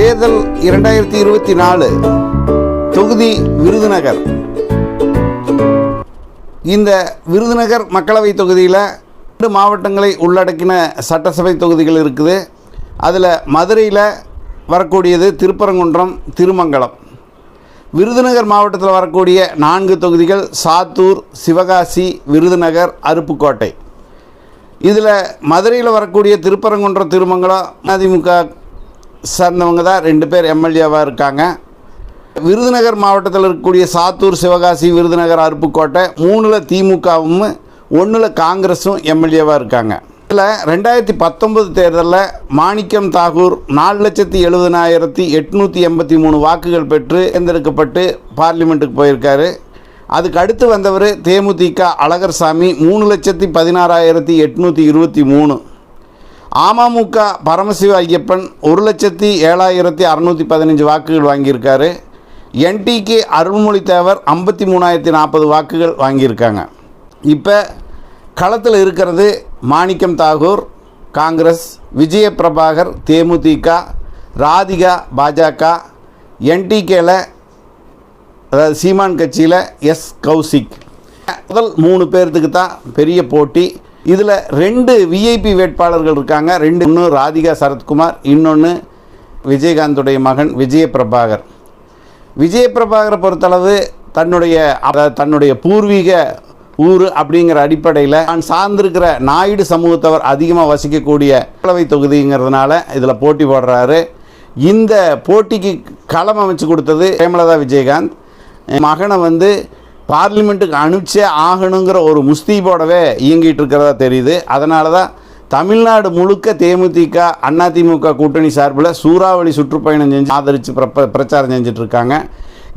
தேர்தல் இரண்டாயிரத்தி இருபத்தி நாலு தொகுதி விருதுநகர். இந்த விருதுநகர் மக்களவை தொகுதியில் ரெண்டு மாவட்டங்களை உள்ளடக்கின சட்டசபை தொகுதிகள் இருக்குது. அதில் மதுரையில் வரக்கூடியது திருப்பரங்குன்றம் திருமங்கலம். விருதுநகர் மாவட்டத்தில் வரக்கூடிய நான்கு தொகுதிகள் சாத்தூர் சிவகாசி விருதுநகர் அருப்புக்கோட்டை. இதில் மதுரையில் வரக்கூடிய திருப்பரங்குன்றம் திருமங்கலம் அதிமுக சார்ந்தவங்க தான் ரெண்டு பேர் எம்எல்ஏவாக இருக்காங்க. விருதுநகர் மாவட்டத்தில் இருக்கக்கூடிய சாத்தூர் சிவகாசி விருதுநகர் அருப்புக்கோட்டை மூணில் திமுகவும் ஒன்றில் காங்கிரஸும் எம்எல்ஏவாக இருக்காங்க. இதில் ரெண்டாயிரத்தி பத்தொம்பது தேர்தலில் மாணிக்கம் தாகூர் நாலு லட்சத்தி எழுபதனாயிரத்தி எட்நூற்றி எண்பத்தி மூணு வாக்குகள் பெற்று தேர்ந்தெடுக்கப்பட்டு பார்லிமெண்ட்டுக்கு போயிருக்காரு. அதுக்கு அடுத்து வந்தவர் தேமுதிக அழகர்சாமி மூணு லட்சத்தி பதினாறாயிரத்தி எட்நூற்றி இருபத்தி மூணு. அமமுக பரமசிவ ஐயப்பன் ஒரு லட்சத்தி ஏழாயிரத்தி அறநூற்றி பதினஞ்சு வாக்குகள் வாங்கியிருக்காரு. என்டிகே அருள்மொழி தேவர் ஐம்பத்தி மூணாயிரத்தி நாற்பது வாக்குகள் வாங்கியிருக்காங்க. இப்போ களத்தில் இருக்கிறது மாணிக்கம் தாகூர் காங்கிரஸ் விஜய பிரபாகர் தேமுதிக ராதிகா பாஜக என்டிகேல அதாவது சீமான் கட்சியில் எஸ் கௌசிக். முதல் மூணு பேர்த்துக்கு தான் பெரிய போட்டி. இதில் ரெண்டு விஐபி வேட்பாளர்கள் இருக்காங்க. ரெண்டு ஒன்று ராதிகா சரத்குமார் இன்னொன்று விஜயகாந்துடைய மகன் விஜயபிரபாகர். விஜயபிரபாகரை பொறுத்தளவு தன்னுடைய அதாவது தன்னுடைய பூர்வீக ஊர் அப்படிங்கிற அடிப்படையில் நான் சார்ந்திருக்கிற நாயுடு சமூகத்தவர் அதிகமாக வசிக்கக்கூடிய மக்களவை தொகுதிங்கிறதுனால இதில் போட்டி போடுறாரு. இந்த போட்டிக்கு களம் அமைச்சு கொடுத்தது பிரேமலதா விஜயகாந்த். மகனை வந்து பார்லிமெண்ட்டுக்கு அனுப்பிச்சே ஆகணுங்கிற ஒரு முஸ்தீபோடவே இயங்கிட்டு இருக்கிறதா தெரியுது. அதனால தான் தமிழ்நாடு முழுக்க தேமுதிக அதிமுக கூட்டணி சார்பில் சூறாவளி சுற்றுப்பயணம் செஞ்சு ஆதரித்து பிரச்சாரம் செஞ்சுட்டு இருக்காங்க.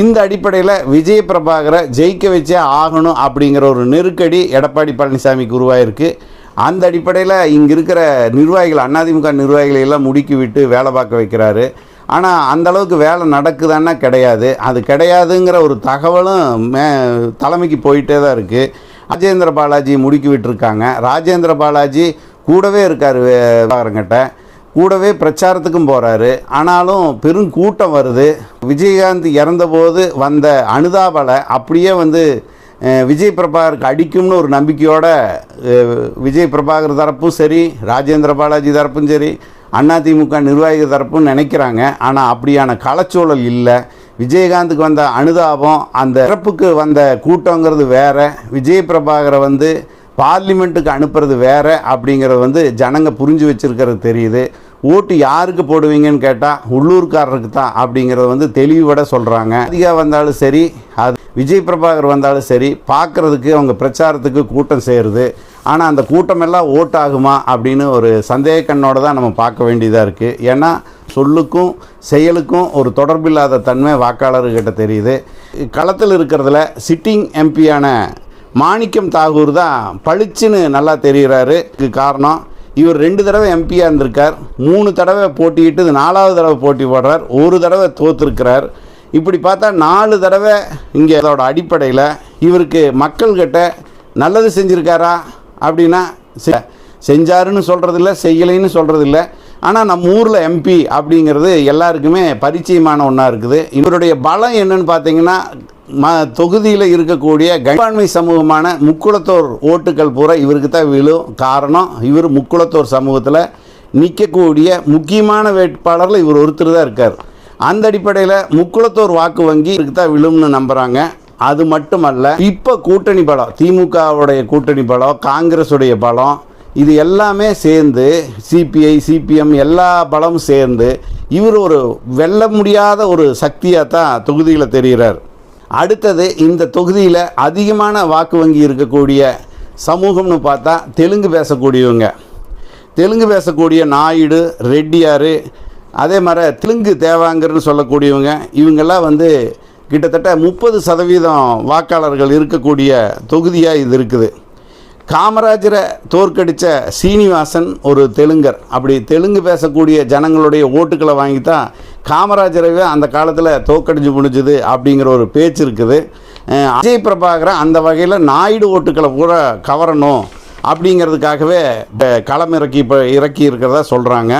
இந்த அடிப்படையில் விஜய பிரபாகரை ஜெயிக்க வச்சே ஆகணும் அப்படிங்கிற ஒரு நெருக்கடி எடப்பாடி பழனிசாமிக்கு உருவாயிருக்கு. அந்த அடிப்படையில் இங்கே இருக்கிற நிர்வாகிகள் அதிமுக நிர்வாகிகளை எல்லாம் முடுக்கி விட்டு வேலை பார்க்க வைக்கிறாரு. ஆனால் அந்த அளவுக்கு வேலை நடக்குதான்னா கிடையாது. அது கிடையாதுங்கிற ஒரு தகவலும் மே தலைமைக்கு போயிட்டே தான் இருக்குது ராஜேந்திர பாலாஜி முடுக்கி விட்டுருக்காங்க. ராஜேந்திர பாலாஜி கூடவே இருக்கார் பாருங்கிட்ட கூடவே பிரச்சாரத்துக்கும் போகிறாரு ஆனாலும் பெரும் கூட்டம் வருது. விஜயகாந்த் இறந்தபோது வந்த அனுதாபலை அப்படியே வந்து விஜய் பிரபாகருக்கு அடிக்கும்னு ஒரு நம்பிக்கையோட விஜய் பிரபாகர் தரப்பும் சரி ராஜேந்திர பாலாஜி தரப்பும் சரி அதிமுக நிர்வாகிகள் தரப்பும் நினைக்கிறாங்க. ஆனால் அப்படியான களச்சூழல் இல்லை. விஜயகாந்துக்கு வந்த அனுதாபம் அந்த இறப்புக்கு வந்த கூட்டங்கிறது வேற. விஜய் பிரபாகரை வந்து பார்லிமெண்ட்டுக்கு அனுப்புறது வேறு அப்படிங்கிறது வந்து ஜனங்க புரிஞ்சு வச்சுருக்கிறது தெரியுது. ஓட்டு யாருக்கு போடுவீங்கன்னு கேட்டால் உள்ளூர்காரருக்கு தான் அப்படிங்கிறத வந்து தெளிவுபட சொல்கிறாங்க அதிகா வந்தாலும் சரி அது விஜய் பிரபாகர் வந்தாலும் சரி பார்க்குறதுக்கு அவங்க பிரச்சாரத்துக்கு கூட்டம் சேருது. ஆனால் அந்த கூட்டமெல்லாம் ஓட்டாகுமா அப்படின்னு ஒரு சந்தேக கண்ணோட தான் நம்ம பார்க்க வேண்டியதாக இருக்குது ஏன்னா சொல்லுக்கும் செயலுக்கும் ஒரு தொடர்பில்லாத தன்மை வாக்காளர்கிட்ட தெரியுது. களத்தில் இருக்கிறதுல சிட்டிங் எம்பியான மாணிக்கம் தாகூர் தான் பளிச்சுன்னு நல்லா தெரிகிறாரு காரணம் இவர் ரெண்டு தடவை எம்பியாக இருந்திருக்கார். மூணு தடவை போட்டியிட்டு இது நாலாவது தடவை போட்டி போடுறார். ஒரு தடவை தோத்துருக்கிறார். இப்படி பார்த்தா நாலு தடவை இங்கே அதோட அடிப்படையில் இவருக்கு மக்கள்கிட்ட நல்லது செஞ்சுருக்காரா? அப்படின்னா செஞ்சாருன்னு சொல்கிறதில்ல செய்யலைன்னு சொல்கிறதில்ல ஆனால் நம்ம ஊரில் எம்பி அப்படிங்கிறது எல்லாருக்குமே பரிச்சயமான ஒன்றா இருக்குது. இவருடைய பலம் என்னன்னு பார்த்தீங்கன்னா ம தொகுதியில் இருக்கக்கூடிய கண்பான்மை சமூகமான முக்குளத்தோர் ஓட்டுக்கள் பூரா இவருக்கு தான் விழும் காரணம். இவர் முக்குளத்தோர் சமூகத்தில் நிற்கக்கூடிய முக்கியமான வேட்பாளரில் இவர் ஒருத்தர் தான் இருக்கார். அந்த அடிப்படையில் முக்குளத்தோர் வாக்கு வங்கி இவருக்கு தான் விழும்னு நம்புகிறாங்க அது மட்டுமல்ல இப்போ கூட்டணி பலம் திமுகவுடைய கூட்டணி பலம் காங்கிரஸுடைய பலம் இது எல்லாமே சேர்ந்து சிபிஐ சிபிஎம் எல்லா பலமும் சேர்ந்து இவர் ஒரு வெல்ல முடியாத ஒரு சக்தியாக தான் தொகுதியில் தெரிகிறார். அடுத்தது இந்த தொகுதியில் அதிகமான வாக்கு வங்கி இருக்கக்கூடிய சமூகம்னு பார்த்தா தெலுங்கு பேசக்கூடியவங்க. தெலுங்கு பேசக்கூடிய நாயுடு ரெட்டியார் அதே மாதிரி தெலுங்கு தேவாங்கர்னு சொல்லக்கூடியவங்க இவங்கெல்லாம் வந்து கிட்டத்தட்ட முப்பது சதவீதம் வாக்காளர்கள் இருக்கக்கூடிய தொகுதியாக இது இருக்குது. காமராஜரை தோற்கடித்த சீனிவாசன் ஒரு தெலுங்கர். அப்படி தெலுங்கு பேசக்கூடிய ஜனங்களுடைய ஓட்டுக்களை வாங்கி தான் காமராஜரவே அந்த காலத்தில் தோற்கடிஞ்சு முடிஞ்சுது அப்படிங்கிற ஒரு பேச்சு இருக்குது. அஜய் பிரபாகரன் அந்த வகையில் நாயுடு ஓட்டுக்களை கூட கவரணும் அப்படிங்கிறதுக்காகவே இப்ப களம் இறக்கி இப்போ இறக்கி இருக்கிறதா சொல்கிறாங்க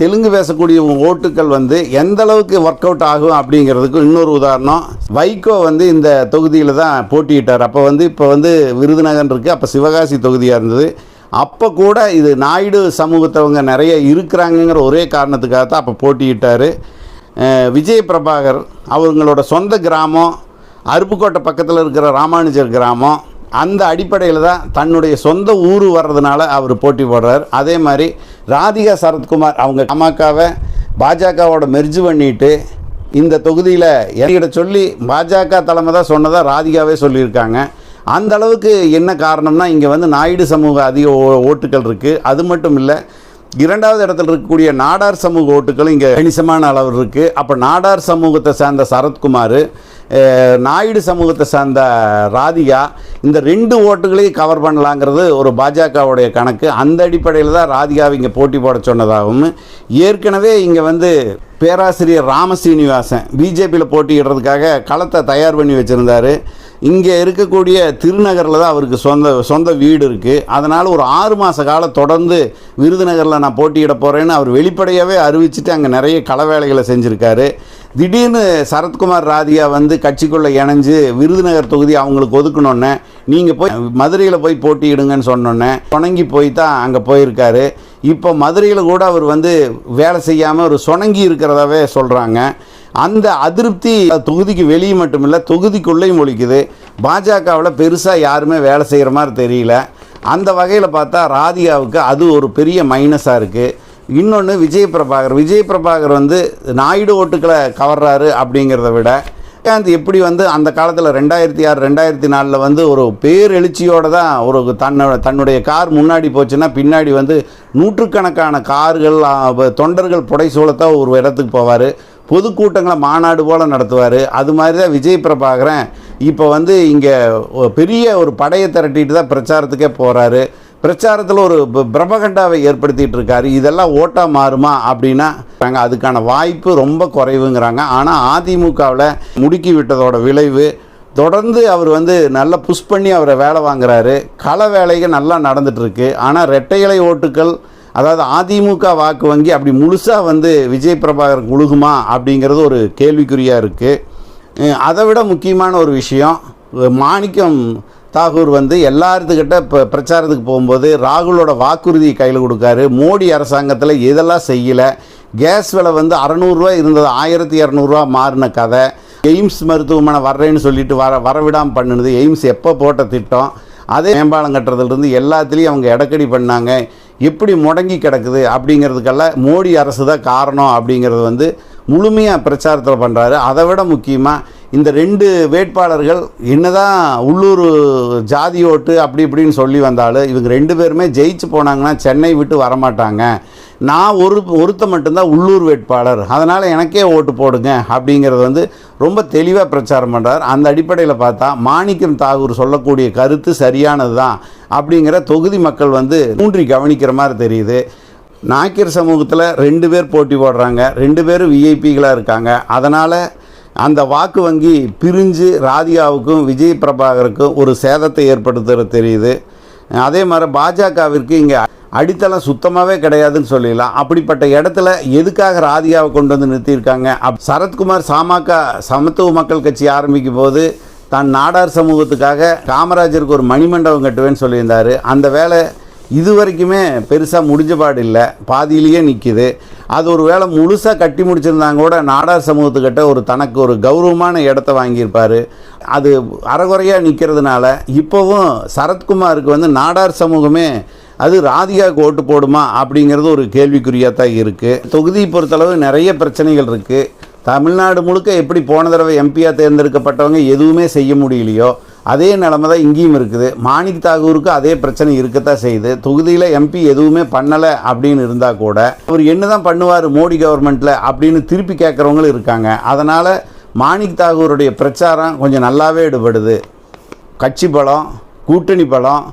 தெலுங்கு பேசக்கூடிய ஓட்டுக்கள் வந்து எந்த அளவுக்கு ஒர்க் அவுட் ஆகும் அப்படிங்கிறதுக்கு இன்னொரு உதாரணம். வைகோ வந்து இந்த தொகுதியில் தான் போட்டியிட்டார். அப்போ வந்து இப்போ வந்து விருதுநகர் இருக்குது அப்போ சிவகாசி தொகுதியாக இருந்தது. அப்போ கூட இது நாயுடு சமூகத்தவங்க நிறைய இருக்கிறாங்கங்கிற ஒரே காரணத்துக்காக தான் அப்போ போட்டியிட்டார். விஜய் பிரபாகர் அவங்களோட சொந்த கிராமம் அருப்புக்கோட்டை பக்கத்தில் இருக்கிற ராமானுஜர் கிராமம் அந்த அடிப்படையில் தான் தன்னுடைய சொந்த ஊர் வர்றதுனால அவர் போட்டி போடுறார். அதே மாதிரி ராதிகா சரத்குமார் அவங்க பாமகவை பாஜகவோட மெர்ஜு பண்ணிட்டு இந்த தொகுதியில் என்கிட்ட சொல்லி பாஜக தலைமை தான் சொன்னதாக ராதிகாவே சொல்லியிருக்காங்க. அந்த அளவுக்கு என்ன காரணம்னா இங்கே வந்து நாயுடு சமூக அதிக ஓ- ஓட்டுகள் இருக்குது அது மட்டும் இல்லை இரண்டாவது இடத்துல இருக்கக்கூடிய நாடார் சமூக ஓட்டுகளும் இங்கே கணிசமான அளவு இருக்குது அப்போ நாடார் சமூகத்தை சேர்ந்த சரத்குமார் நாயுடு சமூகத்தை சேர்ந்த ராதிகா இந்த ரெண்டு ஓட்டுகளையும் கவர் பண்ணலாங்கிறது ஒரு பாஜகவுடைய கணக்கு. அந்த அடிப்படையில் தான் ராதிகாவை இங்கே போட்டி போட சொன்னதாகவும் ஏற்கனவே இங்கே வந்து பேராசிரியர் ராமசீனிவாசன் பிஜேபியில் போட்டியிடுறதுக்காக களத்தை தயார் பண்ணி வச்சுருந்தாரு. இங்கே இருக்கக்கூடிய திருநகரில் தான் அவருக்கு சொந்த சொந்த வீடு இருக்குது அதனால் ஒரு ஆறு மாத காலம் தொடர்ந்து விருதுநகரில் நான் போட்டியிட போகிறேன்னு அவர் வெளிப்படையாகவே அறிவிச்சிட்டு அங்கே நிறைய கள வேலைகளை செஞ்சுருக்காரு. திடீர்னு சரத்குமார் ராதியா வந்து கட்சிக்குள்ளே இணைஞ்சு விருதுநகர் தொகுதி அவங்களுக்கு ஒதுக்கணுன்னே நீங்கள் போய் மதுரையில் போய் போட்டியிடுங்கன்னு சொன்னோன்னே சொணங்கி போய் தான் அங்கே போயிருக்காரு. இப்போ மதுரையில் கூட அவர் வந்து வேலை செய்யாமல் ஒரு சொணங்கி இருக்கிறதாவே சொல்கிறாங்க அந்த அதிருப்தி தொகுதிக்கு வெளியே மட்டுமில்லை தொகுதிக்குள்ளேயும் ஒழிக்குது பாஜகவில் பெருசாக யாருமே வேலை செய்கிற மாதிரி தெரியல. அந்த வகையில் பார்த்தா ராதிகாவுக்கு அது ஒரு பெரிய மைனஸாக இருக்குது இன்னொன்று விஜய் பிரபாகர். விஜய் பிரபாகர் வந்து நாயுடு ஓட்டுக்களை கவர்றாரு அப்படிங்கிறத விட விஜயகாந்த் எப்படி வந்து அந்த காலத்தில் ரெண்டாயிரத்தி ஆறு ரெண்டாயிரத்தி நாலில் வந்து ஒரு பேரெழுச்சியோடு தான் ஒரு தன்னோட தன்னுடைய கார் முன்னாடி போச்சுன்னா பின்னாடி வந்து நூற்றுக்கணக்கான கார்கள் தொண்டர்கள் புடைசூழத்தான் ஒரு இடத்துக்கு போவார். பொதுக்கூட்டங்களை மாநாடு போல் நடத்துவார். அது மாதிரி தான் விஜய் பிரபாகரன் இப்போ வந்து இங்கே பெரிய ஒரு படையை திரட்டிட்டு தான் பிரச்சாரத்துக்கே போகிறாரு பிரச்சாரத்தில் ஒரு ப- பிரபகண்டாவை ஏற்படுத்திட்டு இருக்காரு இதெல்லாம் ஓட்டா மாறுமா அப்படின்னா அதுக்கான வாய்ப்பு ரொம்ப குறைவுங்கிறாங்க. ஆனால் அதிமுகவில் முடுக்கி விட்டதோட விளைவு தொடர்ந்து அவர் வந்து நல்லா புஷ் பண்ணி அவரை வேலை வாங்குறாரு. கள வேலைகள் நல்லா நடந்துட்டுருக்கு. ஆனால் ரெட்டையலை ஓட்டுக்கள் அதாவது அதிமுக வாக்கு வங்கி அப்படி முழுசாக வந்து விஜய் பிரபாகர் முழுகுமா அப்படிங்கிறது ஒரு கேள்விக்குறியாக இருக்குது அதை விட முக்கியமான ஒரு விஷயம் மாணிக்கம் தாகூர் வந்து எல்லாத்துக்கிட்ட இப்போ பிரச்சாரத்துக்கு போகும்போது ராகுலோட வாக்குறுதியை கையில் கொடுக்காரு. மோடி அரசாங்கத்தில் இதெல்லாம் செய்யலை. கேஸ் விலை வந்து அறநூறுரூவா இருந்தது. ஆயிரத்தி இரநூறுவா மாறின கதை. எய்ம்ஸ் மருத்துவமனை வர்றேன்னு சொல்லிட்டு வர வரவிடாமல் பண்ணுனது. எய்ம்ஸ் எப்போ போட்ட திட்டம்? அதே மேம்பாலம் கட்டுறதுலேருந்து எல்லாத்துலேயும் அவங்க இடக்கடி பண்ணாங்க. எப்படி முடங்கி கிடக்குது அப்படிங்கிறதுக்கெல்லாம் மோடி அரசு தான் காரணம் அப்படிங்கிறது வந்து முழுமையாக பிரச்சாரத்தில் பண்ணுறாரு அதை விட முக்கியமாக இந்த ரெண்டு வேட்பாளர்கள் என்னதான் உள்ளூர் ஜாதி ஓட்டு அப்படி இப்படின்னு சொல்லி வந்தாலும் இவங்க ரெண்டு பேருமே ஜெயிச்சு போனாங்கன்னா சென்னை விட்டு வரமாட்டாங்க. நான் ஒரு ஒருத்த மட்டும்தான் உள்ளூர் வேட்பாளர். அதனால் எனக்கே ஓட்டு போடுங்க அப்படிங்கிறது வந்து ரொம்ப தெளிவாக பிரச்சாரம் பண்ணுறார் அந்த அடிப்படையில் பார்த்தா மாணிக்கம் தாகூர் சொல்லக்கூடிய கருத்து சரியானது தான் அப்படிங்கிற தொகுதி மக்கள் வந்து ஊன்றி கவனிக்கிற மாதிரி தெரியுது. நாக்கியர் சமூகத்தில் ரெண்டு பேர் போட்டி போடுறாங்க. ரெண்டு பேரும் விஐபிகளாக இருக்காங்க. அதனால் அந்த வாக்கு வங்கி பிரிஞ்சு ராதிகாவுக்கும் விஜய் பிரபாகருக்கும் ஒரு சேதத்தை ஏற்படுத்துகிற தெரியுது. அதே மாதிரி பாஜகவிற்கு இங்கே அடித்தளம் சுத்தமாகவே கிடையாதுன்னு சொல்லிடலாம். அப்படிப்பட்ட இடத்துல எதுக்காக ராதிகாவை கொண்டு வந்து நிறுத்தியிருக்காங்க? அப் சரத்குமார் சாமாக்கா சமத்துவ மக்கள் கட்சி ஆரம்பிக்கும் போது தான் நாடார் சமூகத்துக்காக காமராஜருக்கு ஒரு மணிமண்டபம் கட்டுவேன்னு சொல்லியிருந்தார். அந்த வேலை இது வரைக்குமே பெருசாக முடிஞ்சபாடு இல்லை. பாதியிலேயே நிற்கிது அது ஒரு வேளை முழுசாக கட்டி முடிச்சிருந்தாங்க கூட நாடார் சமூகத்துக்கிட்ட ஒரு தனக்கு ஒரு கௌரவமான இடத்த வாங்கியிருப்பார். அது அறகுறையாக நிற்கிறதுனால இப்போவும் சரத்குமாருக்கு வந்து நாடார் சமூகமே அது ராதிகாவுக்கு ஓட்டு போடுமா அப்படிங்கிறது ஒரு கேள்விக்குறியாக தான் இருக்குது தொகுதியை பொறுத்தளவு நிறைய பிரச்சனைகள் இருக்குது தமிழ்நாடு முழுக்க எப்படி போன தடவை எம்பியாக தேர்ந்தெடுக்கப்பட்டவங்க எதுவுமே செய்ய முடியலையோ அதே நிலமை தான் இங்கேயும் இருக்குது. மாணிக் தாகூருக்கு அதே பிரச்சனை இருக்கத்தான் செய்யுது. தொகுதியில் எம்பி எதுவுமே பண்ணலை அப்படின்னு இருந்தால் கூட அவர் என்ன தான் பண்ணுவார் மோடி கவர்மெண்ட்டில் அப்படின்னு திருப்பி கேட்குறவங்களும் இருக்காங்க. அதனால் மாணிக் தாகூருடைய பிரச்சாரம் கொஞ்சம் நல்லாவே ஈடுபடுது கட்சி பலம் கூட்டணி பலம்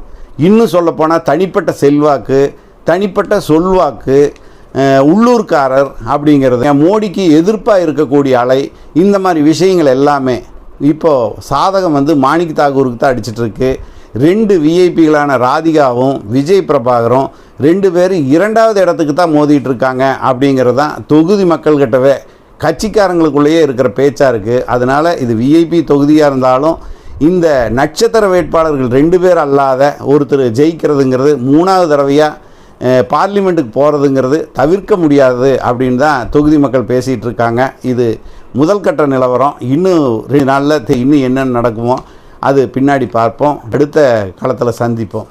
இன்னும் சொல்லப்போனால் தனிப்பட்ட செல்வாக்கு தனிப்பட்ட சொல்வாக்கு உள்ளூர்காரர் அப்படிங்கிறது. மோடிக்கு எதிர்ப்பாக இருக்கக்கூடிய அலை இந்த மாதிரி விஷயங்கள் எல்லாமே இப்போது சாதகம் வந்து மாணிக் தாகூருக்கு தான் அடிச்சிட்ருக்கு. ரெண்டு விஐபிகளான ராதிகாவும் விஜய் பிரபாகரும் ரெண்டு பேரும் இரண்டாவது இடத்துக்கு தான் மோதிட்டு இருக்காங்க அப்படிங்கிறது தான் தொகுதி மக்கள்கிட்டவே கட்சிக்காரங்களுக்குள்ளேயே இருக்கிற பேச்சாக இருக்குது அதனால் இது விஐபி தொகுதியாக இருந்தாலும் இந்த நட்சத்திர வேட்பாளர்கள் ரெண்டு பேர் அல்லாத ஒருத்தர் ஜெயிக்கிறதுங்கிறது மூணாவது தடவையாக பார்லிமெண்ட்டுக்கு போகிறதுங்கிறது தவிர்க்க முடியாது அப்படின்னு தான் தொகுதி மக்கள் பேசிகிட்டு இருக்காங்க இது முதல் கட்ட நிலவரம் இன்னும் ரெண்டு நாளில் இன்னும் என்னென்ன நடக்குமோ அது பின்னாடி பார்ப்போம். அடுத்த காலத்தில் சந்திப்போம்.